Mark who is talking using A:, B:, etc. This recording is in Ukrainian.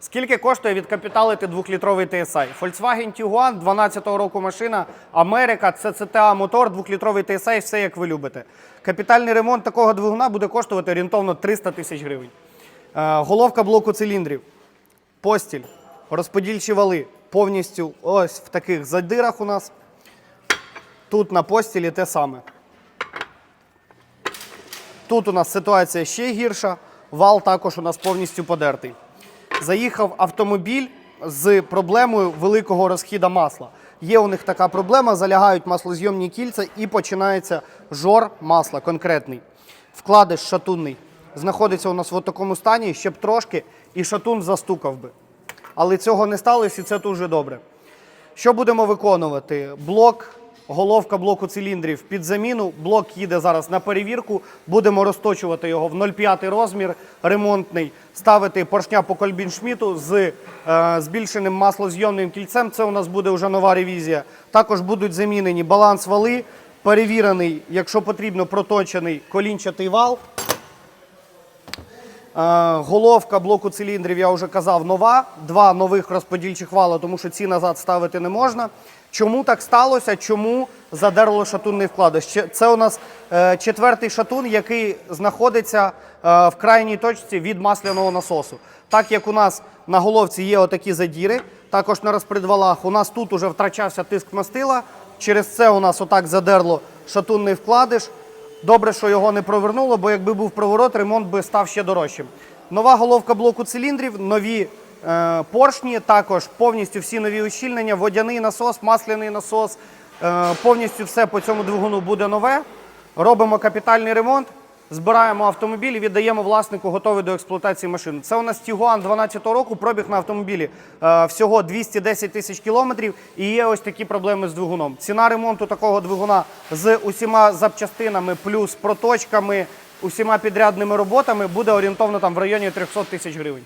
A: Скільки коштує відкапіталити 2-літровий TSI? Volkswagen Tiguan 12-го року машина, Америка, CCTA мотор, 2-літровий TSI, все як ви любите. Капітальний ремонт такого двигуна буде коштувати орієнтовно 300 тисяч гривень. Е, Головка блоку циліндрів, постіль, розподільчі вали повністю ось в таких задирах у нас. Тут на постілі те саме. Тут у нас ситуація ще гірша. Вал також у нас повністю подертий. Заїхав автомобіль з проблемою великого розхіду масла. Є у них така проблема, залягають маслозйомні кільця і починається жор масла конкретний. Вкладиш шатунний. Знаходиться у нас в такому стані, щоб трошки і шатун застукав би. Але цього не сталося, і це дуже добре. Що будемо виконувати? Блок, головка блоку циліндрів під заміну. Блок їде зараз на перевірку. Будемо розточувати його в 0,5 розмір ремонтний, ставити поршня по кольбіншміту з е, збільшеним маслозйомним кільцем. Це у нас буде вже нова ревізія. Також будуть замінені баланс вали, перевірений, якщо потрібно, проточений колінчатий вал. Е, Головка блоку циліндрів, я вже казав, нова. Два нових розподільчих вала, тому що ці назад ставити не можна. Чому так сталося? Чому задерло шатунний вкладиш? Це у нас е, четвертий шатун, який знаходиться е, в крайній точці від масляного насосу. Так як у нас на головці є отакі задіри, також на розпредвалах, у нас тут уже втрачався тиск мастила. Через це у нас отак задерло шатунний вкладиш. Добре, що його не провернуло, бо якби був проворот, ремонт би став ще дорожчим. Нова головка блоку циліндрів, нові е, поршні, також повністю всі нові ущільнення, водяний насос, масляний насос. Е, повністю все по цьому двигуну буде нове. Робимо капітальний ремонт, збираємо автомобіль і віддаємо власнику готовий до експлуатації машину. Це у нас Тігуан 12 року, пробіг на автомобілі е, всього 210 тисяч кілометрів і є ось такі проблеми з двигуном. Ціна ремонту такого двигуна з усіма запчастинами плюс проточками, усіма підрядними роботами буде орієнтовно там в районі 300 тисяч гривень.